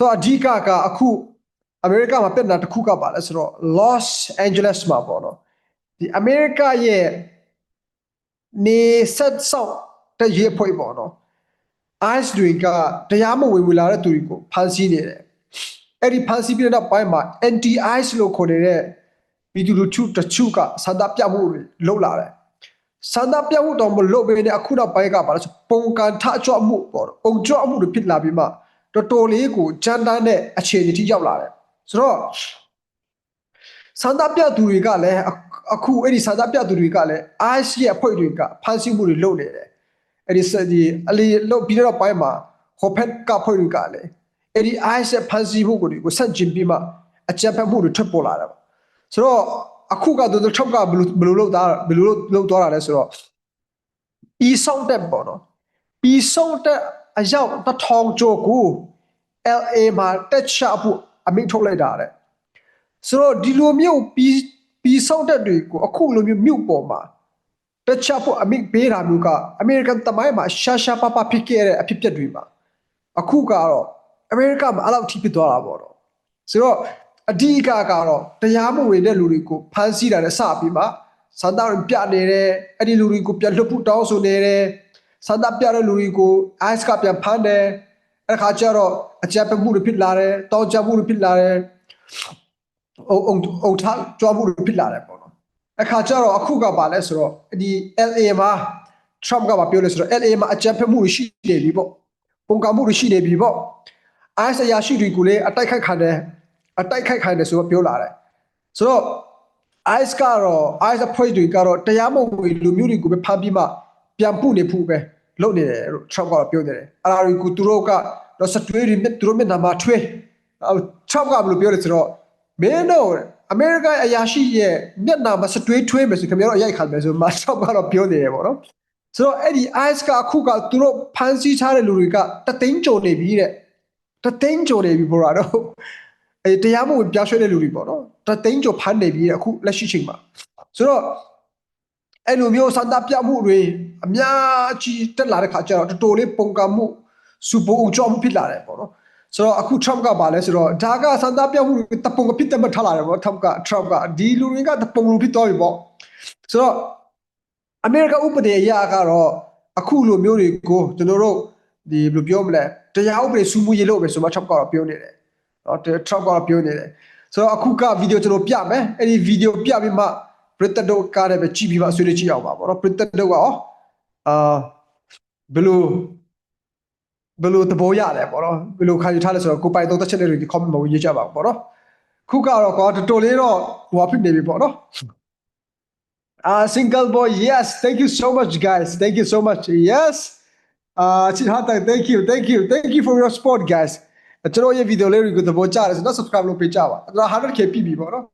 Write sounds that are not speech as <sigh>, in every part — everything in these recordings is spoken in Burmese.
ဆိုတော့အဓိကကအခုအမေရိကမှာပြဿနာတစ်ခုကပါလဲဆိုတော့ Los Angeles မှာပေါ့နော်ဒီအမေရိကရဲ့နေဆက်ဆောက်တဲ့ရေဖွဲ့ပေါ့နော် ICE တွေကတရားမဝင်ဝင်လာတဲ့သူတွေကိုဖမ်းဆီးနေတယ်အဲ့ဒီဖမ်းဆီးပြီးတဲ့နောက်ပိုင်းမှာ anti ICE လို့ခေါ်နေတဲ့ပြည်သူလူထုတချို့ကစန္ဒပြမှုတွေလုပ်လာတယ်စန္ဒပြမှုတော့မလုပ်ဘဲနဲ့အခုနောက်ပိုင်းကပါလဲဆိုပုံကန်ထကြွမှုပေါ့နော်ပုံကြွမှုတွေဖြစ်လာပြီးမှ တော်တော်လေးကိုကြမ်းတမ်းတဲ့အခြေအနေထိရောက်လာတယ်ဆိုတော့စန္ဒပြသူတွေကလည်းအခုအခုအဲ့ဒီစန္ဒပြသူတွေကလည်း ICE ရဲ့အဖွဲ့တွေကဖမ်းဆီးမှုတွေလုပ်နေတယ်အဲ့ဒီစဒီအလီလို့ပြီးတော့ပိုင်းမှာဟိုဖက်ကဖွဲ့ရကလည်းအဲ့ဒီ IS ဖန်စီမှုကိုကိုဆက်ကျင်ပြီးမှအကြံဖက်မှုတွေထွက်ပေါ်လာတာပါဆိုတော့အခုကတော့ချောက်ကဘယ်လိုဘယ်လိုလုပ်တာဘယ်လိုလုပ်သွားတာလဲဆိုတော့ဤဆောင်တက်ပေါ့နော်ဤဆောင်တက် အရောက်တထောင်ကျော်ကို LA မှာတက်ချဖို့အမိန့်ထုတ်လိုက်တာတဲ့ဆိုတော့ဒီလိုမျိုးပြီးပြီးဆောင်တက်တွေကိုအခုလိုမျိုးမြို့ပေါ်မှာတခြားဖို့အမိပေးတာမျိုးကအမေရိကန်တမိုင်းမှာရှာရှာပပဖြစ်ခဲ့တဲ့အဖြစ်အပျက်တွေမှာအခုကတော့အမေရိကမှာအဲ့လောက်ထိဖြစ်သွားတာပေါ့တော့ဆိုတော့အဓိကကတော့တရားမဝင်တဲ့လူတွေကိုဖမ်းဆီးတာနဲ့စပြီးမှစန္ဒရပြနေတယ်အဲ့ဒီလူတွေကိုပြန်လွတ်ဖို့တောင်းဆိုနေတယ် စန္ဒပြတဲ့လူတွေကို ICE ကပြန်ဖမ်းတယ်အဲ့ခါကျတော့အကြမ်းဖက်မှုတွေဖြစ်လာတယ်တောင်းကြမှုတွေဖြစ်လာတယ်အုံအုံအုံထားကြွားမှုတွေဖြစ်လာတယ်ပေါ့နော်အခါကျတော့အခုကပါလဲဆိုတော့ဒီ LA မှာ Trump ကပါပြောလို့ဆိုတော့ LA မှာအကြမ်းဖက်မှုတွေရှိနေပြီပေါ့ပုံကမှုတွေရှိနေပြီပေါ့ IS အရာရှိတွေကိုလည်းအတိုက်ခိုက်ခံတယ်အတိုက်ခိုက်ခံတယ်ဆိုတော့ပြောလာတယ်ဆိုတော့ IS ကတော့ IS အဖွဲ့တွေကတော့တရားမဝင်လူမျိုးတွေကိုပဲဖမ်းပြီးမှ ပြန်ပို့နေဖို့ပဲလုပ်နေတယ်လို့ Trump ကတော့ပြောနေတယ်အဲ့ဒါကိုသူတို့ကတော့စတွဲတွေနဲ့သူတို့မျက်နှာမှာထွေးအော် Trump ကဘယ်လိုပြောလဲဆိုတော့မင်းတို့အမေရိကန်အရာရှိရဲ့မျက်နှာမှာစတွဲထွေးမယ်ဆိုခင်ဗျားတို့အရိုက်ခံမယ်ဆိုမှ Trump ကတော့ပြောနေတယ်ပေါ့နော်ဆိုတော့အဲ့ဒီ IS ကအခုကသူတို့ဖမ်းဆီးထားတဲ့လူတွေကတသိန်းကျော်နေပြီတဲ့တသိန်းကျော်နေပြီပေါ့တော့အဲတရားမဝင်ပြောင်းရွှေ့တဲ့လူတွေပေါ့နော်တသိန်းကျော်ဖမ်းနေပြီတဲ့အခုလက်ရှိချိန်မှာဆိုတော့ အဲ့လိုမျိုးစန္ဒပြမှုတွေအများကြီးတက်လာတဲ့ခါကျတော့တော်တော်လေးပုံကမှုစူပူအုံကြောမှုဖြစ်လာတယ်ပေါ့နော်ဆိုတော့အခု Trump ကပါလဲဆိုတော့ဒါကစန္ဒပြမှုတွေတပုံကဖြစ်တယ်မထားလာတယ်ပေါ့ Trump က Trump ကဒီလူတွေကတပုံလူဖြစ်သွားပြီပေါ့ဆိုတော့အမေရိကဥပဒေအရကတော့အခုလိုမျိုးတွေကိုကျွန်တော်တို့ဒီဘယ်လိုပြောမလဲတရားဥပဒေစူးမှုရေးလို့ပဲဆိုမှ Trump ကတော့ပြောနေတယ်နော် Trump ကတော့ပြောနေတယ်ဆိုတော့အခုကဗီဒီယိုကျွန်တော်ပြမယ်အဲ့ဒီဗီဒီယိုပြပြီးမှ ပရိသတ်တို့ကားတယ်ပဲကြည့်ပြီးမှဆွေးနွေးကြည့်အောင်ပါဗောနော်ပရိသတ်တို့ကရောအာဘယ်လိုဘယ်လိုသဘောရတယ်ဗောနော်ဘယ်လိုခံယူထားလဲဆိုတော့ကိုပိုင်သုံးသက်ချက်တွေဒီ comment မှာရေးကြပါဗောနော်ခုကတော့ကွာတော်တော်လေးတော့ဟိုဟာဖြစ်နေပြီဗောနော်အာ single boy yes thank you so much guys thank you so much yes အာချစ်ဟာတိုင် thank you thank you thank you for your support guys ကျွန်တော်ရဲ့ဗီဒီယိုလေးတွေကိုသဘောကျတယ်ဆိုတော့ subscribe လုပ်ပေးကြပါအဲ့ဒါ 100k ပြပြီဗောနော်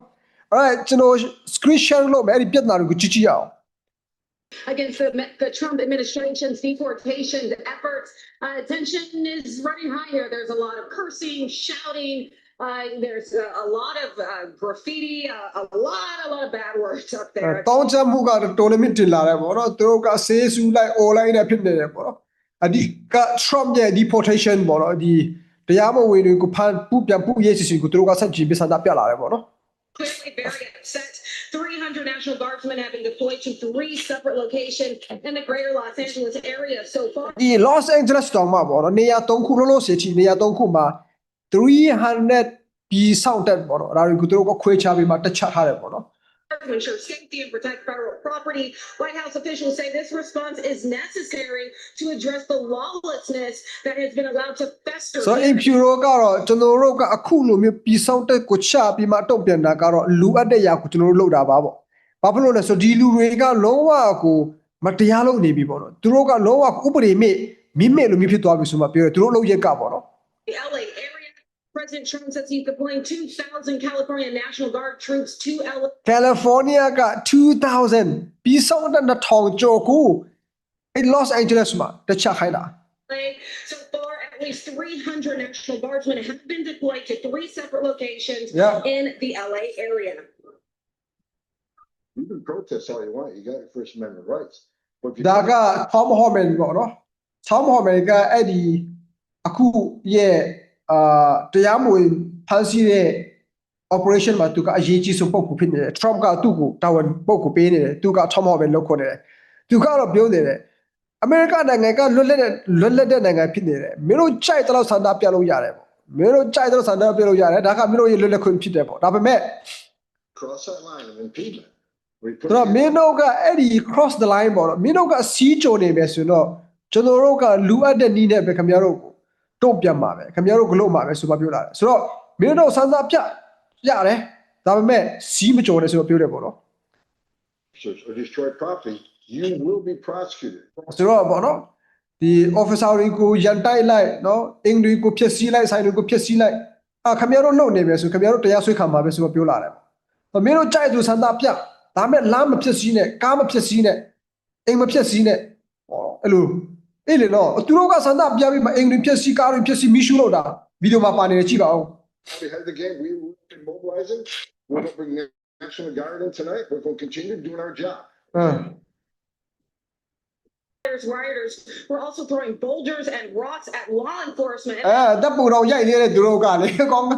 alright ကျွန်တော် screen share လုပ်မယ်အဲ့ဒီပြဿနာတွေကိုကြည့်ကြည့်အောင် against the, the Trump administration's deportation efforts. Uh, tension is running high here. There's a lot of cursing, shouting. Uh, there's a, a lot of uh, graffiti, uh, a lot, a lot of bad words up there. တောင်းချမှုကတော်တော်လေးမြင့်တင်လာတယ်ပေါ့နော်သူတို့ကဆေးဆူလိုက် online နဲ့ဖြစ်နေတယ်ပေါ့နော်အဒီက Trump ရဲ့ deportation ပေါ့နော်ဒီတရားမဝင်တွေကိုဖမ်းပူပြန်ပူရေးစီစီကိုသူတို့ကဆက်ကြည့်ပြီးစံတာပြလာတယ်ပေါ့နော် Clearly very upset. 300 National Guardsmen have been deployed to three separate locations in the greater Los Angeles area so far. ဒီ Los Angeles တောင်မှပေါ့နော်နေရာ၃ခုလုံးလုံးစီချီနေရာ၃ခုမှာ300ပြည်ဆောင်တက်ပေါ့နော်အဲဒါတွေကိုသူတို့ကခွဲခြားပြီးမှတက်ချထားတယ်ပေါ့နော် to ensure safety and protect federal property. White House officials say this response is necessary to address the lawlessness that has been allowed to fester. ဆိုတော့ here. impuro ကတော့ကျွန်တော်တို့ကအခုလိုမျိုးပြည်ဆောင်တက်ကိုချပြီးမှတုံ့ပြန်တာကတော့လူအပ်တဲ့ຢာကိုကျွန်တော်တို့လုပ်တာပါပေါ့။ဘာဖြစ်လို့လဲဆိုတော့ဒီလူတွေကလုံးဝကိုမတရားလုပ်နေပြီပေါ့နော်။သူတို့ကလုံးဝဥပဒေမဲ့မိမဲ့လိုမျိုးဖြစ်သွားပြီဆိုမှပြောတယ်သူတို့လုပ်ရက်ကပေါ့နော် The LA area. President Trump says he's deploying 2,000 California National Guard troops to LA. ။ California က2000ပြည်ဆောင်တက်2000ကျော်ကိုအဲ Los Angeles မှာတချခိုင်းတာ So far, at least 300 National Guardsmen have been deployed to three separate locations Yeah. in the LA area. You can protest all you want, you got your First Amendment rights. But if you ဒါက Tom Homan ပေါ့နော် Tom Homan ကအဲ့ဒီအခုရဲ့ အာတရားမဝင်ဖန်ဆီးတဲ့ operation မှာသူကအရေးကြီးဆုံးပုဂ္ဂိုလ်ဖြစ်နေတယ် Trump ကသူ့ကိုတာဝန်ပုဂ္ဂိုလ်ပေးနေတယ်သူက Trump ဟောပဲလုပ်ခွင့်နေတယ်သူကတော့ပြောနေတယ်အမေရိကန်နိုင်ငံကလွတ်လပ်တဲ့လွတ်လပ်တဲ့နိုင်ငံဖြစ်နေတယ်မင်းတို့ကြိုက်တဲ့လောက်ဆန္ဒပြလို့ရတယ်ပေါ့မင်းတို့ကြိုက်တဲ့လောက်ဆန္ဒပြလို့ရတယ်ဒါကမင်းတို့ရဲ့လွတ်လပ်ခွင့်ဖြစ်တယ်ပေါ့ဒါပေမဲ့ Cross that line of impediment. We put ဆိုတော့မင်းတို့ကအဲ့ဒီ cross the line ပေါ့နော်မင်းတို့ကစီးကြုံနေမယ်ဆိုတော့ကျွန်တော်တို့ကလူအပ်တဲ့နီးနဲ့ပဲခင်ဗျားတို့ ကိုတုံ့ပြန်ပါပဲခင်ဗျားတို့ဂလုတ်ပါပဲဆိုမှပြောလာတယ်ဆိုတော့မင်းတို့စမ်းစာပြရတယ်ဒါပေမဲ့စီးမကြုံနဲ့ဆိုတော့ပြောတယ်ပေါ့နော် officers or destroy property, you will be prosecuted. ဆိုတော့ပေါ့နော်ဒီ officer တွေကိုရန်တိုက်လိုက်နော်အင်္ဂလိပ်ကိုဖျက်ဆီးလိုက်ဆိုင်တွေကိုဖျက်ဆီးလိုက်အာခင်ဗျားတို့လုပ်နေမယ်ဆိုခင်ဗျားတို့တရားစွဲခံပါပဲဆိုတော့ပြောလာတယ်ပေါ့မင်းတို့ကြိုက်သူစမ်းစာပြဒါပေမဲ့လမ်းမဖျက်ဆီးနဲ့ကားမဖျက်ဆီးနဲ့အိမ်မဖျက်ဆီးနဲ့ဟောအဲ့လို အဲ့လေနော်သူတို့ကစမ်းစာပြပြီးမှအင်္ဂလိပ်ဖျက်ဆီးကားတွေဖျက်ဆီးမီးရှို့လို့တာဗီဒီယိုမှာပါနေတယ်ကြည့်ပါဦး Ahead of the game, we will be mobilizing. We're going to bring National Guard in tonight. We're going to continue doing our job. ဟမ် Rioters were also throwing boulders and rocks at law enforcement. အဲတပ်ပူတော်ရိုက်နေတဲ့သူတို့ကလေကောင်က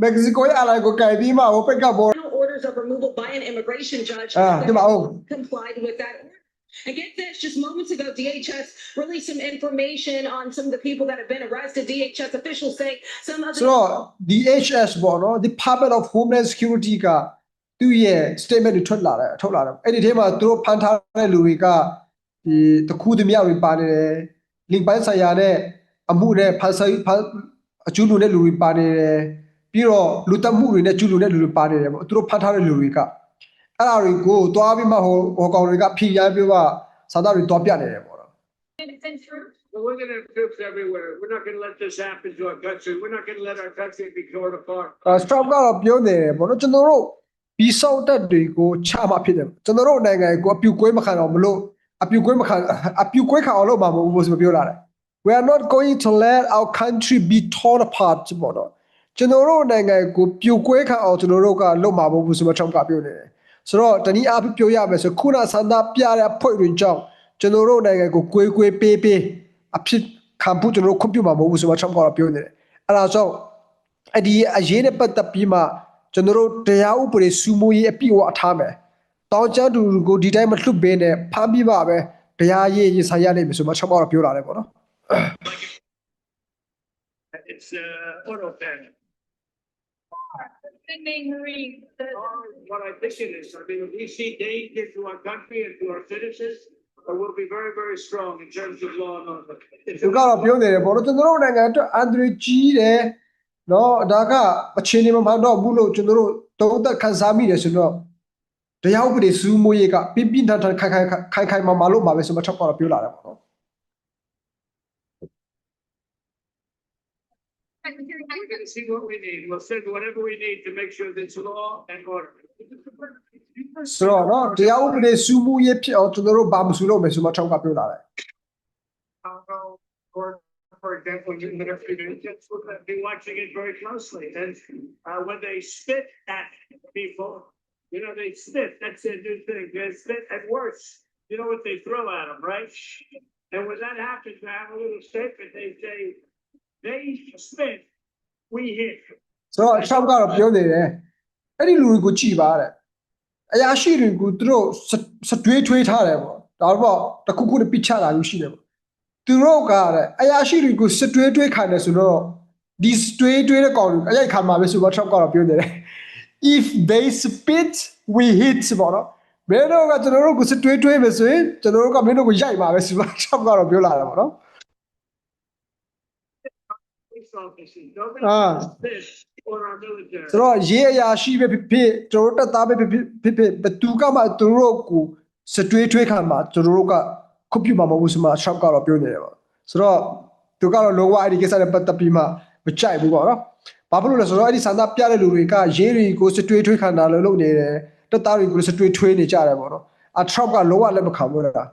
မက္ကဆီကိုရဲ့အလိုက်ကိုကြိုက်ပြီးမှဟိုပက်ကဘော Final orders of removal by an immigration judge အာဒီမှာဟုတ် complied with that. order. And get this, just moments ago, DHS released some information on some of the people that have been arrested. DHS officials say some of ဆို the တော့ DHS ပေါ့နော် Department of Homeland Security ကသူ့ရဲ့ statement တွေထွက်လာတယ်ထုတ်လာတယ်အဲ့ဒီထဲမှာသူတို့ဖန်ထားတဲ့လူတွေကဒီတခုတည်းမြောက်တွေပါနေတယ်လင်ပိုင်းဆိုင်ရာနဲ့အမှုနဲ့ဖန်ဆိုင်ဖန်အကျူးလူတဲ့လူတွေပါနေတယ်ပြီးတော့လူတက်မှုတွေနဲ့ကျူးလူတဲ့လူတွေပါနေတယ်ပေါ့သူတို့ဖန်ထားတဲ့လူတွေက အဲ့ဒါတွေကိုသွားပြီးမှဟိုဟိုကောင်တွေကဖြီးရိုင်းပြီးမှစာသားတွေတွားပြနေတယ်ပေါ့နော် Well, we're gonna have troops everywhere. We're not gonna let this happen to our country. We're not gonna let our country be torn apart. အဲစတော့ကတော့ပြောနေတယ်ပေါ့နော်ကျွန်တော်တို့ပြီးဆောက်တက်တွေကိုချမှဖြစ်တယ်ကျွန်တော်တို့နိုင်ငံကိုအပြူကွေးမခံအောင်မလို့အပြူကွေးမခံအပြူကွေးခံအောင်လို့မမဟုတ်ဘူးဆိုပြောလာတယ် we are not going to let our country be torn apart ပေါ့နော်ကျွန်တော်တို့နိုင်ငံကိုပြူကွေးခံအောင်ကျွန်တော်တို့ကလုပ်မှာမဟုတ်ဘူးဆိုမှ Trump ကပြောနေတယ် ဆိုတော့တနည်းအားဖြင့်ပြောရမယ်ဆိုခုနဆန္ဒပြတဲ့အဖွဲ့တွေကြောင့်ကျွန်တော်တို့နိုင်ငံကိုကွေးကွေးပေးပေးအဖြစ်ခံဖို့ကျွန်တော်တို့ခွင့်ပြုမှာမဟုတ်ဘူးဆိုမှ Trump ကပြောနေတယ်အဲ့ဒါကြောင့်အဲ့ဒီအရေးနဲ့ပတ်သက်ပြီးမှကျွန်တော်တို့တရားဥပဒေစူးမိုးရေးအပြည့်အဝအထားမယ်။တောင်းချသူကိုဒီတိုင်းမလွတ်ဘဲနဲ့ဖမ်းပြီးပါပဲတရားရေးရေးဆိုင်ရနိုင်ပြီဆိုမှချက်မတော့ပြောလာတယ်ပေါ့နော် It's, uh, auto pen. What I think it is, I mean, if we see danger to our country and to our citizens, uh, we'll be very, very strong in terms of law and order. ။သူကတော့ပြောနေတယ်ပေါ့နော်ကျွန်တော်တို့နိုင်ငံအတွက်အန်ဒရီကြီးတယ်နော်ဒါကအခြေအနေမမှန်တော့ဘူးလို့ကျွန်တော်တို့တုံးသက်ခံစားမိတယ်ဆိုတော့တရားဥပဒေစူးမိုးရေးကပြင်းပြင်းထန်ထန်ခိုင်ခိုင်ခိုင်ခိုင်မာမာလို့မှာပဲဆိုမှချက်ကတော့ပြောလာတယ်ပေါ့နော် We're gonna see what we need. We'll send whatever we need to make sure there's law and order. ဆိုတော့နော်တရားဥပဒေစူးမိုးရေးဖြစ်အောင်ကျွန်တော်တို့ဘာမစူးလို့မယ်ဆိုမှချက်ကပြောလာတယ် Or, for example, you know, just look at, be watching it very closely, and, uh, when they spit at people, you know, they spit, that's a new thing, they spit at worse, you know what they throw at them, right? And when that happens, they have a little statement, they say, they spit, we hit. ဆိုတော့ Trump ကတော့ပြောနေတယ်အဲ့ဒီလူတွေကိုကြည်ပါတဲ့အရာရှိတွေကိုသူတို့စစတွေးထွေးထားတယ်ပေါ့ဒါတော့တခုခုနဲ့ပြစ်ချတာမျိုးရှိတယ်ပေါ့သူတို့ကတဲ့အရာရှိတွေကိုစတွေးထွေးခံတယ်ဆိုတော့ဒီစတွေးထွေးတဲ့ကောင်တွေအရိုက်ခံမှာပဲဆိုတော့ Trump ကတော့ပြောနေတယ် if they spit we hit ပေါ့နော်မင်းတို့ကကျွန်တော်တို့ကိုစတွေးထွေးမယ်ဆိုရင်ကျွန်တော်တို့ကမင်းတို့ကိုရိုက်ပါပဲဆိုတော့ Trump ကတော့ပြောလာတယ်ပေါ့နော် Police officers, nobody Ah. spit on our military. ဆိုတော့ရေးအရာရှိပဲဖြစ်ဖြစ်ကျွန်တော်တို့တက်သားပဲဖြစ်ဖြစ်ဖြစ်ဘယ်သူကမှသူတို့ကိုစတွေးထွေးခံမှာကျွန်တော်တို့ကခုပြုမှာမဟုတ်ဘူးဆိုမှ shop ကတော့ပြောနေတယ်ပေါ့ဆိုတော့သူကတော့လောကအဲ့ဒီကိစ္စနဲ့ပတ်သက်ပြီးမှမကြိုက်ဘူးပေါ့နော်ဘာဖြစ်လို့လဲဆိုတော့အဲ့ဒီဆန္ဒပြတဲ့လူတွေကရေးတွေကိုစတွေးထွေးခံတာလို့လုပ်နေတယ်တက်သားတွေကိုစတွေးထွေးနေကြတယ်ပေါ့နော်အ Trump ကလောကလည်းမခံဘူးလား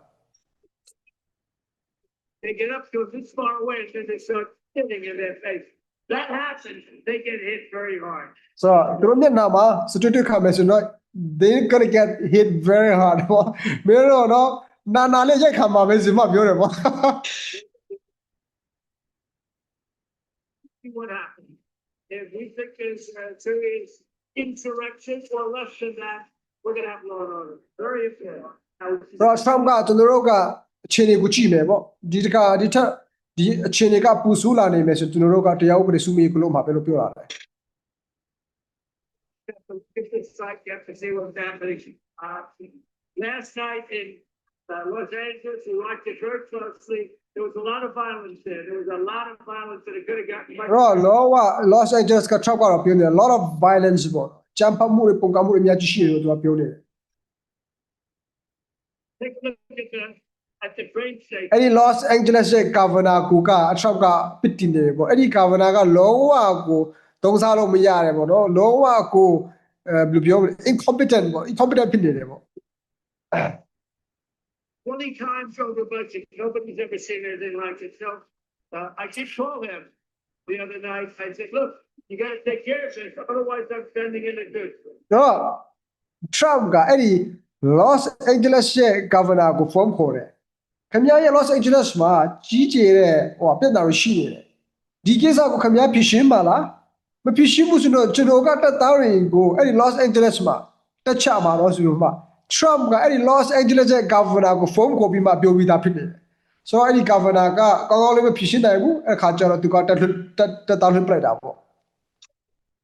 They get up to this far away and then they start hitting in their face. That happens, they get hit very hard. ဆိုတော့သူတို့မျက်နှာမှာစတွေးထွေးခံမယ်ဆိုတော့ they gonna get hit very hard <laughs> ပေါ့မင်းတို့တော့နာနာလေးရိုက်ခံမှာပဲစီမပြောတယ်ပေါ့ See what happens. think is uh, serious insurrection or less than that, we're gonna have law and order. Very important. Now, တော့ Trump ကကျွန်တော်တို့ကအခြေအနေကိုကြည့်မယ်ပေါ့ဒီတခါဒီထက် ဒီအခြေအနေကပူဆူးလာနေမယ်ဆိုကျွန်တော်တို့ကတရားဥပဒေစုမီကလို့မှာပဲလို့ပြောတာလေ you have to get this site, you have to see what's happening. Uh, last night in uh, Los Angeles, we watched it very closely. There was a lot of violence there. There was a lot of violence that could have gotten. အဲ့တော့လောက Los Angeles က Trump ကတော့ပြောနေတယ် a lot of violence ပေါ့ကြမ်းဖက်မှုတွေပုံကမှုတွေအများကြီးရှိတယ်လို့သူကပြောနေတယ် Take a look at the, at the train station. အဲ့ဒီ Los Angeles ရဲ့ governor ကိုက Trump ကပစ်တင်နေတယ်ပေါ့အဲ့ဒီ governor ကလုံးဝကိုသုံးစားလို့မရတယ်ပေါ့နော်လုံးဝကိုအဲဘယ်လိုပြောမလဲ incompetent ပေါ့ incompetent ဖြစ်နေတယ်ပေါ့ <coughs> Twenty times over budget. Nobody's ever seen anything like it. So, uh, I did call him the other night. I said, look, you gotta take care of this, otherwise I'm sending in a good. တော့ Trump ကအဲ့ဒီ Los Angeles ရဲ့ governor ကိုဖုန်းခေါ်တယ် ခင်ဗျားရဲ့ Los Angeles မှာကြီးကျယ်တဲ့ဟိုပြဿနာတွေရှိနေတယ်ဒီကိစ္စကိုခင်ဗျားဖြေရှင်းပါလားမဖြေရှင်းဘူးဆိုတော့ကျွန်တော်ကတက်သားရင်ကိုအဲ့ဒီ Los Angeles မှာတက်ချမှာတော့ဆိုတော့မှ Trump ကအဲ့ဒီ Los Angeles ရဲ့ governor ကိုဖုန်းခေါ်ပြီးမှပြောပြီးသားဖြစ်နေတယ်ဆိုတော့အဲ့ဒီ governor ကကောင်းကောင်းလေးမဖြေရှင်းနိုင်ဘူးအဲ့ခါကျတော့သူကတက်လွှတ်တက်တက်သားလွှတ်ပလိုက်တာပေါ့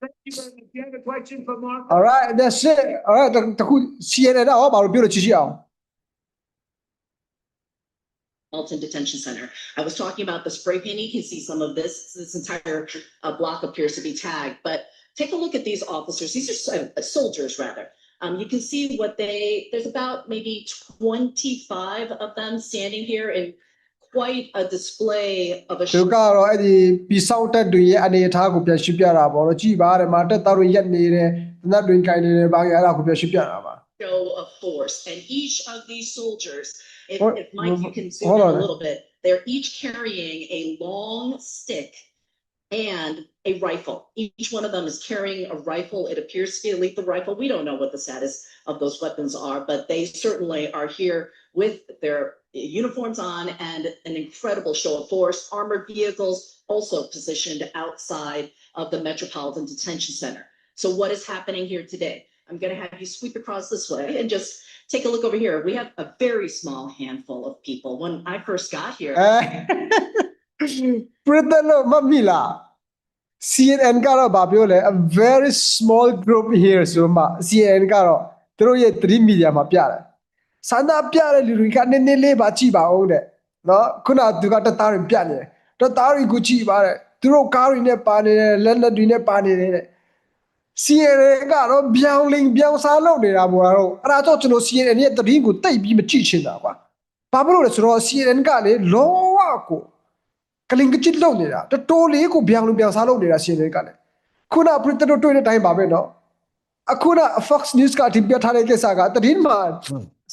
Thank you very much. Do you have a question for Mark? All right, that's it. All right, တခု CNN တော့ဘာလို့ပြောလို့ကြည့်ကြည့်အောင် Alton Detention Center. I was talking about the spray painting. You can see some of this. This entire uh, block appears to be tagged, but take a look at these officers. These are so- uh, soldiers, rather. Um, you can see what they, there's about maybe twenty-five of them standing here in quite a display of a သူကတော့အဲ့ဒီပီဆောက်တက်တွေရဲ့အနေအထားကိုပြန်ရှင်းပြတာပေါ့နော်ကြည်ပါတယ်မှာတက်သားတွေရက်နေတယ်နတ်တွေကင်နေတယ်ဘာကြီးအဲ့ဒါကိုပြန်ရှင်းပြတာပါ show of force. And each of these soldiers, if, if Mike, you can zoom hold in on. a little bit, they're each carrying a long stick and a rifle. Each one of them is carrying a rifle. It appears to be a lethal rifle. We don't know what the status of those weapons are, but they certainly are here with their uniforms on and an incredible show of force. Armored vehicles also positioned outside of the Metropolitan Detention Center. So what is happening here today? I'm going to have you sweep across this way and just take a look over here. We have a very small handful of people. When I first got here, အဲပရတလို့မမီလား CNN ကတော့ဗာပြောလဲ a very small group here ဆိုမှ CNN ကတော့သူတို့ရဲ့3 media မှာပြတယ်ဆန္ဒပြတဲ့လူတွေကနည်းနည်းလေးပါကြည့်ပါဦးတဲ့နော်ခုနကသူကတက်သားတွေပြနေတယ်တက်သားတွေကိုကြည့်ပါတဲ့သူတို့ကားတွေနဲ့ပါနေတယ်လက်လက်တွေနဲ့ပါနေတယ်တဲ့ CNN ကတော့ပြောင်းလင်းပြောင်းစားလုပ်နေတာပေါ့တော့အဲ့ဒါတော့ကျွန်တော် CNN ရဲ့သတင်းကိုတိတ်ပြီးမကြည့်ချင်တာကွာဘာဖြစ်လို့လဲဆိုတော့ CNN ကလေလောကကိုကလင်ကချစ်လုပ်နေတာတတိုးလေးကိုပြောင်းလင်းပြောင်းစားလုပ်နေတာ CNN ကလည်းခုနပရိသတ်တို့တွေ့တဲ့အတိုင်းပါပဲနော်အခုန Fox News ကတင်ပြထားတဲ့ကိစ္စကသတင်းမှာ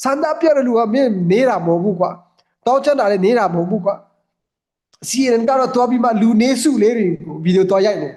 စန္ဒပြတဲ့လူကမင်းနေတာမဟုတ်ဘူးကွာတောက်ချတာလည်းနေတာမဟုတ်ဘူးကွာ CNN ကတော့တွားပြီးမှလူနေစုလေးတွေကိုဗီဒီယိုတွားရိုက်နေတယ်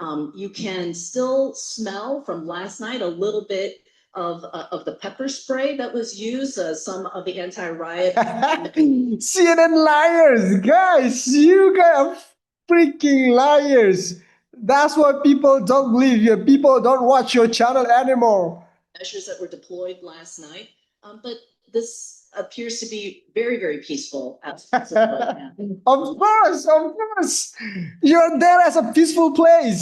Um, you can still smell from last night a little bit of, uh, of the pepper spray that was used, uh, some of the anti-riot <laughs> CNN liars guys you guys are freaking liars. That's why people don't believe. You people don't watch your channel anymore. Measures that were deployed last night. Um, but this appears to be very, very peaceful <laughs> as as of right now. Of course, of course. You're there as a peaceful place.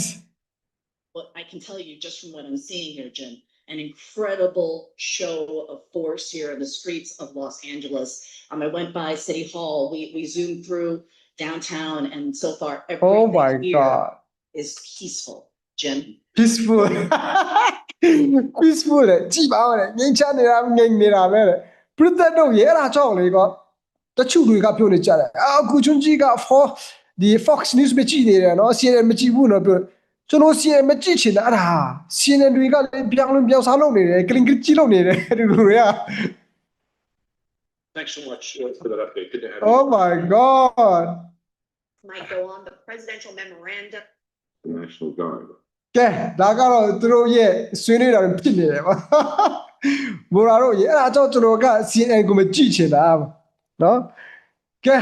What I can tell you just from what I'm seeing here, Jim, an incredible show of force here in the streets of Los Angeles. Um, I went by City Hall. We, we zoomed through downtown and so far Oh my everything here god. is peaceful, Jim. Peaceful. <laughs> Peaceful လေကြည်ပါဦးလေငြိမ်းချမ်းနေတာငြိမ်နေတာပဲလေ ပြတ်တဲ့တော့ရဲလာကြောက်လေကတချို့တွေကပြောနေကြတယ်အာအခုချွန်ကြီးက for ဒီ Fox News မကြည့်နေတယ်နော် CNN မကြည့်ဘူးနော်ပြောကျွန်တော် CNN မကြည့်ချင်တာအဲ့ဒါ CNN တွေကလည်းပြောင်းလဲပြောင်းစားလုပ်နေတယ်ကလင်ကကြီးလုပ်နေတယ်ဒီလိုတွေက Thanks so much uh, for that update. Good to have you. Oh my god might go on the presidential memorandum. The National Guard. ကဲဒါကတော့သူတို့ရဲ့ဆွေးနွေးတာတွေဖြစ်နေတယ်ပါမိုရာတို့ရေအဲ့ဒါကြောင့်ကျွန်တော်က CNN ကိုမကြည့်ချင်တာနော်ကဲ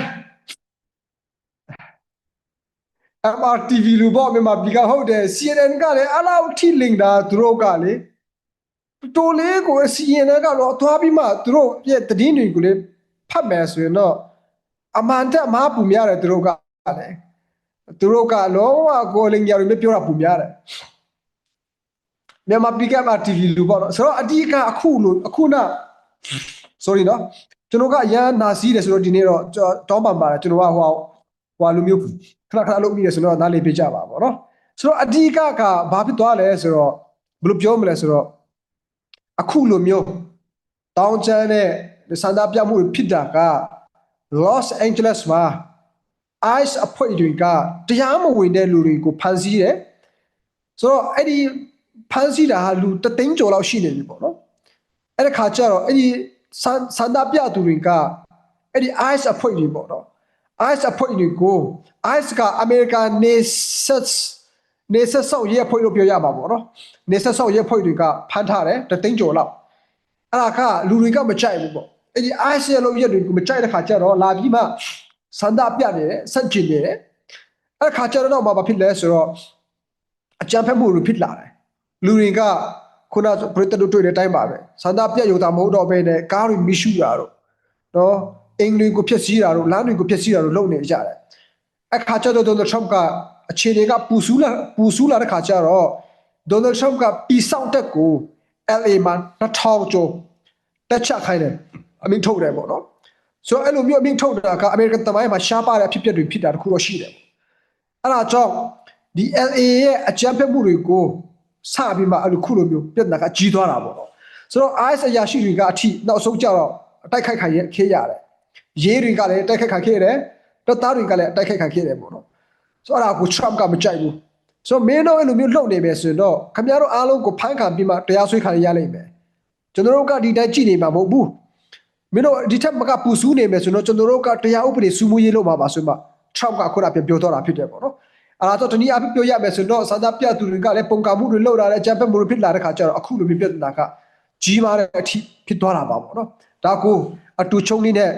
MRTV လူပေါ့မြန်မာပြည်ကဟုတ်တယ် CNN ကလည်းအဲ့လောက်ထိလင်တာသူတို့ကလေတိုလေးကို CNN ကတော့သွားပြီးမှသူတို့ရဲ့တည်င်းတွေကိုလေဖတ်မယ်ဆိုရင်တော့အမှန်တက်အမှားပူများတယ်သူတို့ကလည်း သူတို့ကလုံးဝကိုလင်ကြရမပြောတာပူများတယ်မြန်မာပြည်က MRTV လူပေါ့နော်ဆိုတော့အဓိကအခုလို့အခုန sorry နော်ကျွန်တော်ကအရန်နာစီးတယ်ဆိုတော့ဒီနေ့တော့ကျွန်တော်တောင်းပန်ပါတယ်ကျွန်တော်ကဟိုဟိုလူမျိုးခဏခဏလုပ်မိတယ်ဆိုတော့နားလေးပေးကြပါပေါ့နော်ဆိုတော့အဓိကကဘာဖြစ်သွားလဲဆိုတော့ဘယ်လိုပြောမလဲဆိုတော့အခုလိုမျိုးတောင်းချမ်းတဲ့စန္ဒပြမှုတွေဖြစ်တာက Los Angeles မှာ ICE အဖွဲ့တွေကတရားမဝင်တဲ့လူတွေကိုဖမ်းဆီးတယ်ဆိုတော့အဲ့ဒီဖမ်းဆီးတာဟာလူတသိန်းကျော်လောက်ရှိနေပြီပေါ့နော်အဲ့ဒီခါကျတော့အဲ့ဒီစန္စန္ဒပြသူတွေကအဲ့ဒီ ICE အဖွဲ့တွေပေါ့နော် ICE အဖွဲ့တွေကို ICE ကအမေရိကန်နေဆက်နေဆက်ဆောက်ရဲအဖွဲ့လို့ပြောရမှာပေါ့နော်နေဆက်ဆောက်ရဲအဖွဲ့တွေကဖမ်းထားတယ်တသိန်းကျော်လောက်အဲ့ဒါကလူတွေကမကြိုက်ဘူးပေါ့အဲ့ဒီ ICE ရဲ့လို့ရက်တွေကိုမကြိုက်တဲ့ခါကျတော့လာပြီးမှ စန္ဒပြနေတယ်ဆက်ကျင်နေတယ်အဲ့ခါကျတော့မှဘာဖြစ်လဲဆိုတော့အကြမ်းဖက်မှုတွေဖြစ်လာတယ်လူတွေကခုနပရိသတ်တို့တွေ့တဲ့အတိုင်းပါပဲစန္ဒပြရုံသာမဟုတ်တော့ဘဲနဲ့ကားတွေမိရှူတာတော့နော်အင်္ဂလိပ်ကိုဖျက်ဆီးတာတို့လမ်းတွေကိုဖျက်ဆီးတာတို့လုပ်နေကြတယ်အခါကျတော့ဒေါ်နယ်ထရမ့်ကအခြေအနေကပူဆူးလာပူဆူးလာတဲ့ခါကျတော့ဒေါ်နယ်ထရမ့်ကပြည်ဆောင်တက်ကို LA မှာ2000ကျော်တက်ချခိုင်းတယ်အမိန့်ထုတ်တယ်ပေါ့နော် ဆိုတော့အဲ့လိုမျိုးအမိန့်ထုတ်တာကအမေရိကန်တမိုင်းမှာရှားပါတဲ့အဖြစ်အပျက်တွေဖြစ်တာတခုတော့ရှိတယ်ပေါ့အဲ့ဒါကြောင့်ဒီ LA ရဲ့အကြမ်းဖက်မှုတွေကိုစပြီးမှအဲ့လိုခုလိုမျိုးပြဿနာကကြီးသွားတာပေါ့နော်ဆိုတော့ IS အရာရှိတွေကအထိနောက်ဆုံးကြတော့အတိုက်ခိုက်ခံရခေးရတယ်ရေးတွေကလည်းတိုက်ခိုက်ခံခဲ့ရတယ်တပ်သားတွေကလည်းတိုက်ခိုက်ခံခဲ့ရတယ်ပေါ့နော်ဆိုတော့အဲ့ဒါကို Trump ကမကြိုက်ဘူးဆိုတော့မင်းတို့အဲ့လိုမျိုးလုပ်နေမယ်ဆိုရင်တော့ခင်ဗျားတို့အားလုံးကိုဖမ်းခံပြီးမှတရားစွဲခံရလိမ့်မယ်ကျွန်တော်တို့ကဒီတိုင်းကြည့်နေမှာမဟုတ်ဘူး မင်းတို့ဒီထက်မကပူဆူးနေမယ်ဆိုတော့ကျွန်တော်တို့ကတရားဥပဒေစူးမွေးရေးလုပ်မှာပါဆိုမှ Trump ကခုနပြန်ပြောတော့တာဖြစ်တယ်ပေါ့နော်အဲ့ဒါတော့တနည်းအားဖြင့်ပြောရမယ်ဆိုတော့စန္ဒပြသူတွေကလည်းပုံကမှုတွေလုပ်လာတယ်ကြမ်းဖက်မှုတွေဖြစ်လာတဲ့ခါကျတော့အခုလိုမျိုးပြဿနာကကြီးမားတဲ့အထိဖြစ်သွားတာပါပေါ့နော်ဒါကိုအတူချုံလေးနဲ့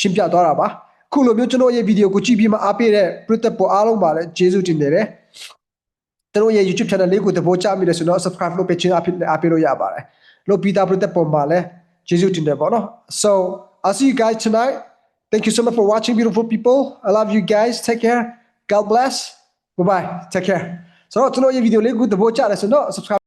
ရှင်းပြသွားတာပါအခုလိုမျိုးကျွန်တော်ရဲ့ဗီဒီယိုကိုကြည့်ပြီးမှအားပေးတဲ့ပရိသတ်ပေါ်အားလုံးပါလဲကျေးဇူးတင်နေတယ်ကျွန်တော်ရဲ့ YouTube channel လေးကိုသဘောကျမိတယ်ဆိုတော့ subscribe လုပ်ပေးခြင်းအဖြစ်နဲ့အားပေးလို့ရပါတယ်လို့ပြီးသားပရိသတ်ပေါ်မှာလဲ ကျေးဇူးတင်တယ်ပေါ့နော် so I'll see you guys tonight thank you so much for watching beautiful people I love you guys take care God bless bye bye take care ဆိုတော့ကျွန်တော်ရဲ့ဗီဒီယိုလေးကိုသဘောကျတယ်ဆိုတော့ subscribe